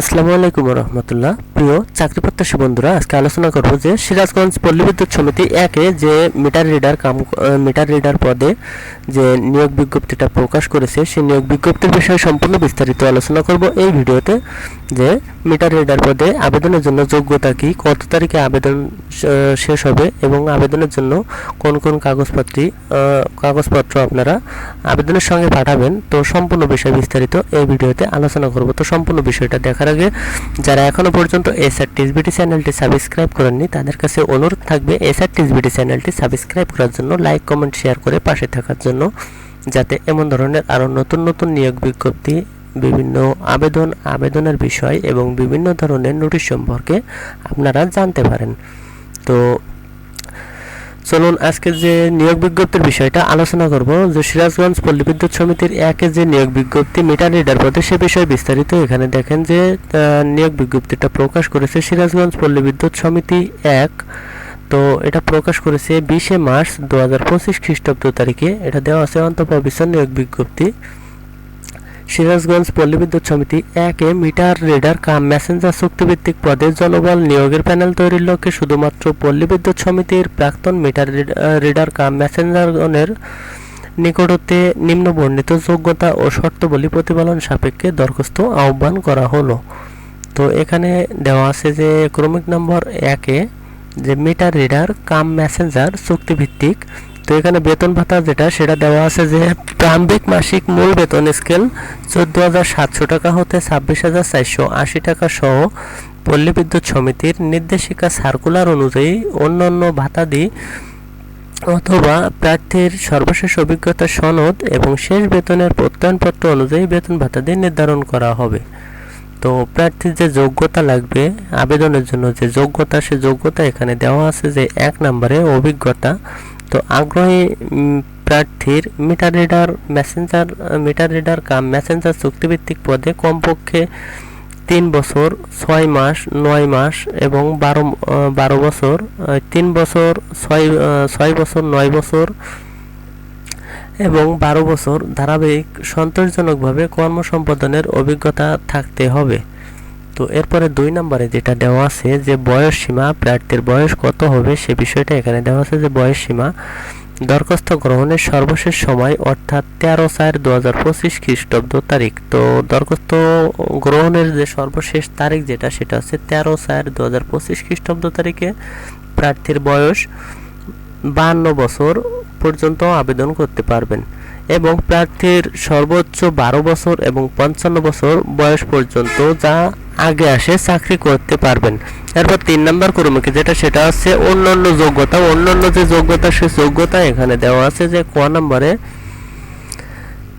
আসসালামু আলাইকুম রহমতুল্লাহ প্রিয় চাকরি প্রত্যাশী বন্ধুরা, আজকে আলোচনা করব যে সিরাজগঞ্জ পল্লী বিদ্যুৎ সমিতি একে যে meter reader cum meter reader পদে যে নিয়োগ বিজ্ঞপ্তিটা প্রকাশ করেছে, সেই নিয়োগ বিজ্ঞপ্তির বিষয়ে সম্পূর্ণ বিস্তারিত আলোচনা করব এই ভিডিওতে যে মিটার রিডার পদে আবেদনের জন্য যোগ্যতা কি, কত তারিখে আবেদন শেষ হবে এবং আবেদনের জন্য কোন কোন কাগজপত্রী কাগজপত্র আপনারা আবেদনের সঙ্গে পাঠাবেন, তো সম্পূর্ণ বিষয় বিস্তারিত এই ভিডিওতে আলোচনা করব। তো সম্পূর্ণ বিষয়টা দেখার আগে যারা এখনও পর্যন্ত এসআর টিসবিটি চ্যানেলটি সাবস্ক্রাইব করেননি, তাদের কাছে অনুরোধ থাকবে এসআর টিসবিটি চ্যানেলটি সাবস্ক্রাইব করার জন্য লাইক কমেন্ট শেয়ার করে পাশে থাকার জন্য, যাতে এমন ধরনের আরও নতুন নতুন নিয়োগ বিজ্ঞপ্তি, বিভিন্ন আবেদন, আবেদনের বিষয় এবং বিভিন্ন ধরনের নোটিশ সম্পর্কে আপনারা জানতে পারেন। তো চলুন আজকে যে নিয়োগ বিজ্ঞপ্তির বিষয়টা আলোচনা করব, যে সিরাজগঞ্জ পল্লী বিদ্যুৎ সমিতির একে যে নিয়োগ বিজ্ঞপ্তি মিটার রিডার পদে, সে বিষয়ে বিস্তারিত এখানে দেখেন যে নিয়োগ বিজ্ঞপ্তিটা প্রকাশ করেছে সিরাজগঞ্জ পল্লী বিদ্যুৎ সমিতি এক। তো এটা প্রকাশ করেছে বিশে মার্চ দু হাজার পঁচিশ খ্রিস্টাব্দ তারিখে। এটা দেওয়া আছে অন্তঃপ্রবিশ্ব নিয়োগ বিজ্ঞপ্তি। সিরাজগঞ্জ পল্লী বিদ্যুৎ সমিতি একে মিটার, রিডার, কাম, মেসেঞ্জার চুক্তিভিত্তিক পদে জনবল নিয়োগের প্যানেল তৈরির লক্ষ্যে শুধুমাত্র পল্লী বিদ্যুৎ সমিতির প্রাক্তন মিটার রিডার, কাম, মেসেঞ্জারগণের নিকটতে নিম্ন বর্ণিত যোগ্যতা ও শর্তাবলী প্রতিপালন সাপেক্ষে দরখাস্ত আহ্বান করা হলো। তো এখানে দেওয়া আছে যে ক্রমিক নম্বর একে, যে মিটার, রিডার, কাম, মেসেঞ্জার চুক্তিভিত্তিক এখানে বেতন ভাতা যেটা, সেটা দেওয়া আছে যে প্রারম্ভিক মাসিক মূল বেতন স্কেল চোদ্দ হাজার সাতশো টাকা হতে ছাব্বিশ হাজার চারশো আশি টাকা সহ পল্লী বিদ্যুৎ সমিতির নির্দেশিকা সার্কুলার অনুযায়ী অন্যান্য ভাতাদি অথবা প্রার্থীর সর্বশেষ অভিজ্ঞতা সনদ এবং শেষ বেতনের প্রত্যয়নপত্র অনুযায়ী বেতন ভাতাদি নির্ধারণ করা হবে। তো প্রার্থীর যে যোগ্যতা লাগবে, আবেদনের জন্য যে যোগ্যতা, সে যোগ্যতা এখানে দেওয়া আছে যে এক নম্বরে অভিজ্ঞতা তো আগ্রহী প্রার্থীর meter reader messenger meter reader cum messenger চুক্তিভিত্তিক পদে কমপক্ষে তিন বছর, ছয় মাস, নয় মাস এবং বারো বারো বছর তিন বছর, ছয় ছয় বছর, নয় বছর এবং বারো বছর ধারাবাহিক সন্তোষজনকভাবে কর্মসম্পাদনের অভিজ্ঞতা থাকতে হবে। তো এরপরে দুই নম্বরে যেটা দেওয়া আছে যে বয়স সীমা, প্রার্থীর বয়স কত হবে সে বিষয়টা এখানে দেওয়া আছে যে বয়স সীমা, দরখাস্ত গ্রহণের সর্বশেষ সময় অর্থাৎ তেরো চার দু হাজার পঁচিশ খ্রিস্টাব্দ তারিখ। তো দরখাস্ত গ্রহণের যে সর্বশেষ তারিখ যেটা, সেটা হচ্ছে তেরো চার দু হাজার পঁচিশ খ্রিস্টাব্দ তারিখে প্রার্থীর বয়স বান্ন বছর পর্যন্ত আবেদন করতে পারবেন এবং প্রার্থীর সর্বোচ্চ বারো বছর এবং পঞ্চান্ন বছর বয়স পর্যন্ত যা আগে আসে চাকরি করতে পারবেন। এরপর তিন নম্বর কর্মীকে যেটা, সেটা হচ্ছে অন্যান্য যোগ্যতা। অন্যান্য যে যোগ্যতা, সে যোগ্যতা এখানে দেওয়া আছে যে ক নম্বরে,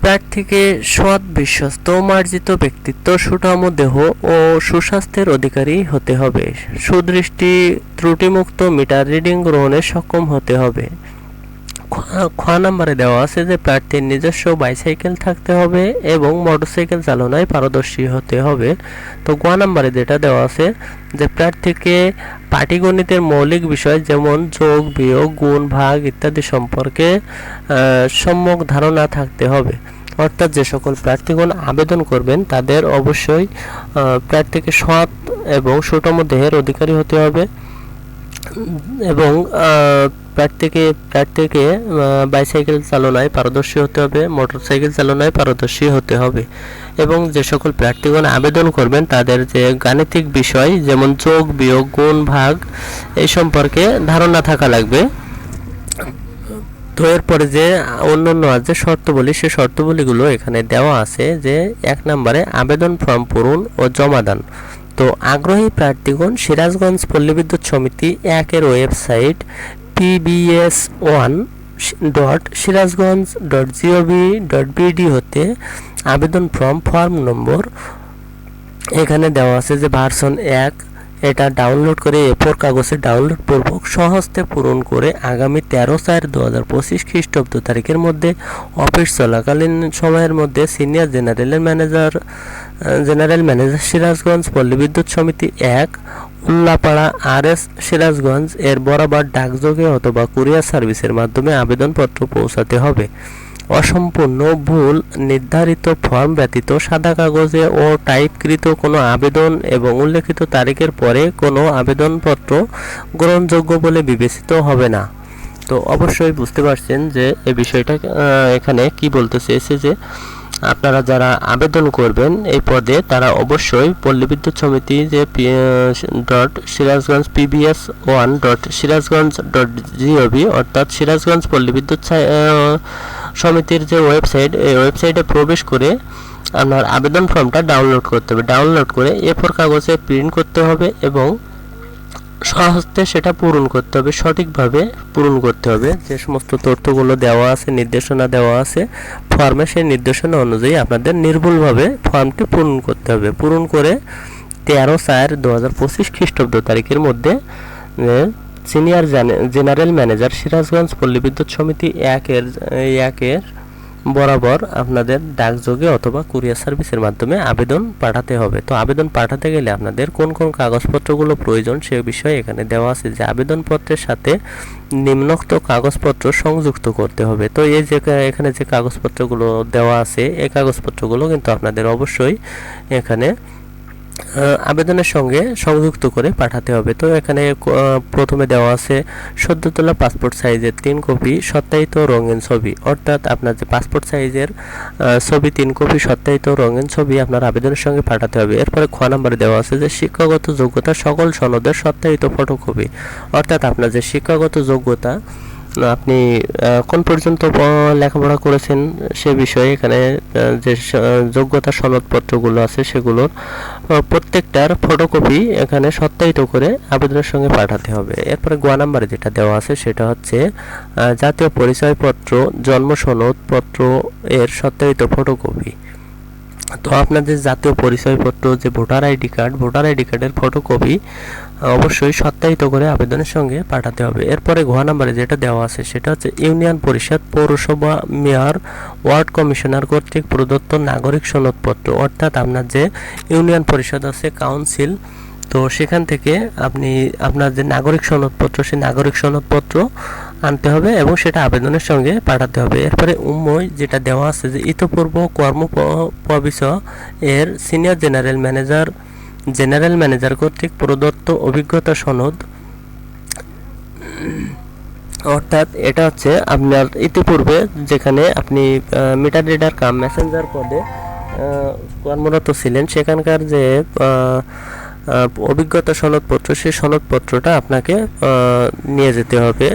প্রার্থীকে সৎ বিশ্বস্ত মার্জিত ব্যক্তিত্ব, সুঠাম দেহ ও সুস্বাস্থ্যের অধিকারী হতে হবে। সুদৃষ্টি ত্রুটিমুক্ত মিটার রিডিং গ্রহণে সক্ষম হতে হবে। খ- নম্বরে দেওয়া আছে যে প্রার্থীর নিজস্ব বাইসাইকেল থাকতে হবে এবং মোটরসাইকেল চালনায় পারদর্শী হতে হবে। তো গ নম্বরে যেটা দেওয়া আছে যে প্রার্থীকে পাটিগণিতের মৌলিক বিষয় যেমন যোগ, বিয়োগ, গুণ, ভাগ ইত্যাদি সম্পর্কে সম্যক ধারণা থাকতে হবে। অর্থাৎ যে সকল প্রার্থীগণ আবেদন করবেন তাদের অবশ্যই প্রার্থীকে সৎ এবং সুষম দেহের অধিকারী হতে হবে। এবং প্রার্থীকে প্রার্থীকে বাইসাইকেল চালনায় পারদর্শী হতে হবে মোটরসাইকেল চালনায় পারদর্শী হতে হবে। এবং যে সকল প্রার্থীগণ আবেদন করবেন, তাদের যে গাণিতিক বিষয়, যেমন যোগ বিয়োগ, গুণ, ভাগ, এই সম্পর্কে ধারণা থাকা লাগবে। তো এরপরে যে অন্যান্য আর যে শর্তবলী, সে শর্তবলীগুলো এখানে দেওয়া আছে যে এক নম্বরে আবেদন ফর্ম পূরণ ও জমাদান তো আগ্রহী প্রার্থীগণ, সিরাজগঞ্জ পল্লী বিদ্যুৎ সমিতি একের website PBS one dot Sirajganj dot GOV dot BD হতে আবেদন ফর্ম ফর্ম নম্বর এখানে দেওয়া আছে যে ভার্সন এক, এটা ডাউনলোড করে এফোর কাগজে ডাউনলোড পূর্বক সহজতে পূরণ করে আগামী তেরো চার দু হাজার পঁচিশ খ্রিস্টাব্দ তারিখের মধ্যে অফিস চলাকালীন সময়ের মধ্যে সিনিয়র জেনারেলের ম্যানেজার জেনারেল ম্যানেজার সিরাজগঞ্জ পল্লী বিদ্যুৎ সমিতি এক উল্লাপাড়া আর এস সিরাজগঞ্জ এর বরাবর ডাকযোগে অথবা কুরিয়ার সার্ভিসের মাধ্যমে আবেদনপত্র পৌঁছাতে হবে। অসম্পূর্ণ, ভুল, নির্ধারিত ফর্ম ব্যতীত সাদা কাগজে ও টাইপকৃত কোনো আবেদন এবং উল্লেখিত তারিখের পরে কোনো আবেদনপত্র গ্রহণযোগ্য বলে বিবেচিত হবে না। তো অবশ্যই বুঝতে পারছেন যে এই বিষয়টা এখানে কি বলতে চেয়েছে যে আপনারা যারা আবেদন করবেন এই পদে, তারা অবশ্যই পল্লী বিদ্যুৎ সমিতি যে dot Sirajganj PBS one dot Sirajganj dot GOV অর্থাৎ সিরাজগঞ্জ পল্লী বিদ্যুৎ সমিতির যে ওয়েবসাইট এই ওয়েবসাইটে প্রবেশ করে আপনার আবেদন ফর্মটা ডাউনলোড করতে হবে। ডাউনলোড করে এ ফোর কাগজে প্রিন্ট করতে হবে এবং সহজতে সেটা পূরণ করতে হবে, সঠিকভাবে পূরণ করতে হবে। যে সমস্ত তথ্যগুলো দেওয়া আছে, নির্দেশনা দেওয়া আছে ফর্মে সেই নির্দেশনা অনুযায়ী আপনাদের নির্ভুলভাবে ফর্মটি পূরণ করতে হবে। পূরণ করে তেরো চার দু হাজার পঁচিশ খ্রিস্টাব্দ তারিখের মধ্যে সিনিয়র জেনারেল ম্যানেজার সিরাজগঞ্জ পল্লী বিদ্যুৎ সমিতি একের একের বরাবর আপনাদের ডাকযোগে অথবা কুরিয়ার সার্ভিসের মাধ্যমে আবেদন পাঠাতে হবে। তো আবেদন পাঠাতে গেলে আপনাদের কোন কোন কাগজপত্রগুলো প্রয়োজন সে বিষয়ে এখানে দেওয়া আছে যে আবেদনপত্রের সাথে নিম্নোক্ত কাগজপত্র সংযুক্ত করতে হবে। তো এই যে এখানে যে কাগজপত্রগুলো দেওয়া আছে, এই কাগজপত্রগুলো কিন্তু আপনাদের অবশ্যই এখানে আবেদনের সঙ্গে সংযুক্ত করে পাঠাতে হবে। তো এখানে প্রথমে দেওয়া আছে সদ্য তোলা পাসপোর্ট সাইজের তিন কপি সত্যায়িত রঙিন ছবি। অর্থাৎ আপনার যে পাসপোর্ট সাইজের ছবি, তিন কপি সত্যায়িত রঙিন ছবি আপনার আবেদনের সঙ্গে পাঠাতে হবে। এরপরে খ নম্বরে দেওয়া আছে যে শিক্ষাগত যোগ্যতা সকল সনদের সত্যায়িত ফটোকপি। অর্থাৎ আপনার যে শিক্ষাগত যোগ্যতা আপনি কোন পর্যন্ত লেখাপড়া করেছেন সে বিষয়ে? এখানে যে যোগ্যতা সনদপত্রগুলো আছে সেগুলোর প্রত্যেকটার ফটোকপি এখানে সত্যায়িত করে আবেদনের সঙ্গে পাঠাতে হবে। এরপরে গোয়া নাম্বারে যেটা দেওয়া আছে সেটা হচ্ছে জাতীয় পরিচয়পত্র, জন্ম সনদপত্র এর সত্যায়িত ফটোকপি তো আপনাদের জাতীয় পরিচয়পত্র, যে voter ID card, voter ID কার্ডের ফটোকপি অবশ্যই সত্যায়িত করে আবেদনের সঙ্গে পাঠাতে হবে। এরপরে ঘোয়া নাম্বারে যেটা দেওয়া আছে, সেটা হচ্ছে ইউনিয়ন পরিষদ পৌরসভা মেয়র, ওয়ার্ড কমিশনার কর্তৃক প্রদত্ত নাগরিক সনদপত্র। অর্থাৎ আপনার যে ইউনিয়ন পরিষদ আছে, কাউন্সিল, তো সেখান থেকে আপনি আপনার যে নাগরিক সনদপত্র, সেই নাগরিক সনদপত্র আনতে হবে এবং সেটা আবেদনের সঙ্গে পাঠাতে হবে। এরপরে উম্ময় যেটা দেওয়া আছে যে, ইতপূর্ব কর্ম এর senior general manager general manager কর্তৃক প্রদত্ত অভিজ্ঞতা সনদ, অর্থাৎ এটা হচ্ছে আপনার ইতিপূর্বে যেখানে আপনি মিটার রিডার কাম মেসেঞ্জার পদে কর্মরত ছিলেন, সেখানকার যে অভিজ্ঞতা সনদপত্র, সেই সনদপত্রটা আপনাকে নিয়ে যেতে হবে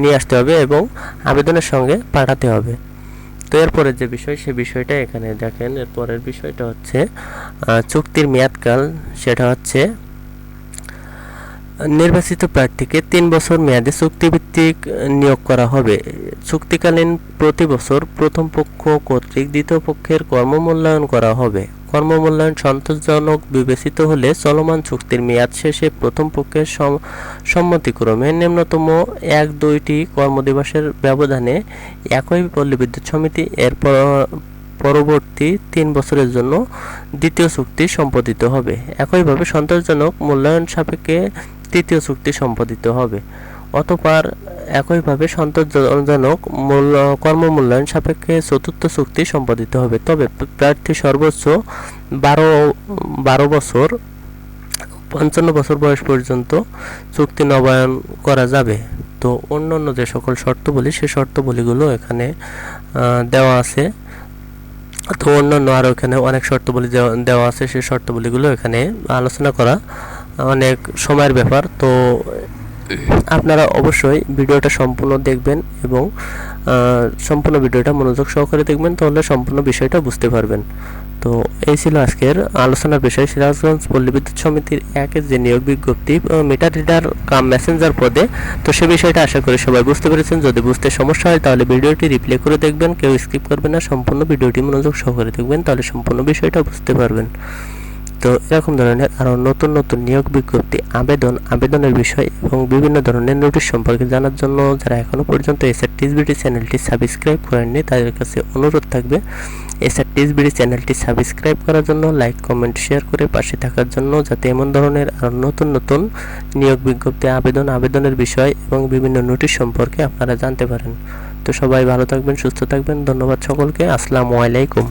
নিয়ে আসতে হবে এবং আবেদনের সঙ্গে পাঠাতে হবে। তো এরপরে যে বিষয়, সে বিষয়টা এখানে দেখেন। এরপরের বিষয়টা হচ্ছে চুক্তির মেয়াদকাল। সেটা হচ্ছে, নির্বাচিত প্রার্থীকে তিন বছর মেয়াদে চুক্তিভিত্তিক নিয়োগ করা হবে। চুক্তিকালীন প্রতি বছর প্রথম পক্ষ কর্তৃক দ্বিতীয় পক্ষের কর্মমূল্যায়ন করা হবে। কর্মমূল্যায়ন সন্তোষজনক বিবেচিত হলে চলমান চুক্তির মেয়াদ শেষে প্রথম পক্ষের সম- সম্মতিক্রমে নিম্নতম এক দুইটি কর্মদিবসের ব্যবধানে একই পল্লী বিদ্যুৎ সমিতি এর পর- পরবর্তী তিন বছরের জন্য দ্বিতীয় চুক্তি সম্পাদিত হবে। একইভাবে সন্তোষজনক মূল্যায়ন সাপেক্ষে তৃতীয় চুক্তি সম্পাদিত হবে। অতঃপর একইভাবে সন্তোষজনক মূল্য কর্মমূল্যায়ন সাপেক্ষে চতুর্থ চুক্তি সম্পাদিত হবে। তবে প্রার্থী সর্বোচ্চ বারো বারো বছর, পঞ্চান্ন বছর বয়স পর্যন্ত চুক্তি নবায়ন করা যাবে। তো অন্যান্য যে সকল শর্তবলী সেই শর্তবলীগুলো এখানে দেওয়া আছে। তো অন্যান্য আরও এখানে অনেক শর্তবলী দেওয়া আছে। সেই শর্তবলীগুলো এখানে আলোচনা করা অনেক সময়ের ব্যাপার। তো আপনারা অবশ্যই ভিডিওটা সম্পূর্ণ দেখবেন এবং সম্পূর্ণ ভিডিওটা মনোযোগ সহকারে দেখবেন, তাহলে সম্পূর্ণ বিষয়টা বুঝতে পারবেন। তো এই ছিল আজকের আলোচনার বিষয়। সিরাজগঞ্জ পল্লী বিদ্যুৎ সমিতির একের যে নিয়োগ বিজ্ঞপ্তি মিটার রিডার কাম মেসেঞ্জার পদে। তো সে বিষয়টা আশা করি সবাই বুঝতে পেরেছেন। যদি বুঝতে সমস্যা হয়, তাহলে ভিডিওটি রিপ্লে করে দেখবেন। কেউ স্কিপ করবেন না। সম্পূর্ণ ভিডিওটি মনোযোগ সহকারে দেখবেন, তাহলে সম্পূর্ণ বিষয়টা বুঝতে পারবেন। তো এরকম ধরনের আরও নতুন নতুন নিয়োগ বিজ্ঞপ্তি, আবেদন, আবেদনের বিষয় এবং বিভিন্ন ধরনের নোটিশ সম্পর্কে জানার জন্য যারা এখনও পর্যন্ত এসআর টিসবিটি চ্যানেলটি সাবস্ক্রাইব করেননি, তাদের কাছে অনুরোধ থাকবে এসআর টিসবিটি চ্যানেলটি সাবস্ক্রাইব করার জন্য, লাইক, কমেন্ট, শেয়ার করে পাশে থাকার জন্য যাতে এমন ধরনের আরও নতুন নতুন নিয়োগ বিজ্ঞপ্তি, আবেদন, আবেদনের বিষয় এবং বিভিন্ন নোটিশ সম্পর্কে আপনারা জানতে পারেন। তো সবাই ভালো থাকবেন, সুস্থ থাকবেন, ধন্যবাদ সকলকে, আসসালামু আলাইকুম।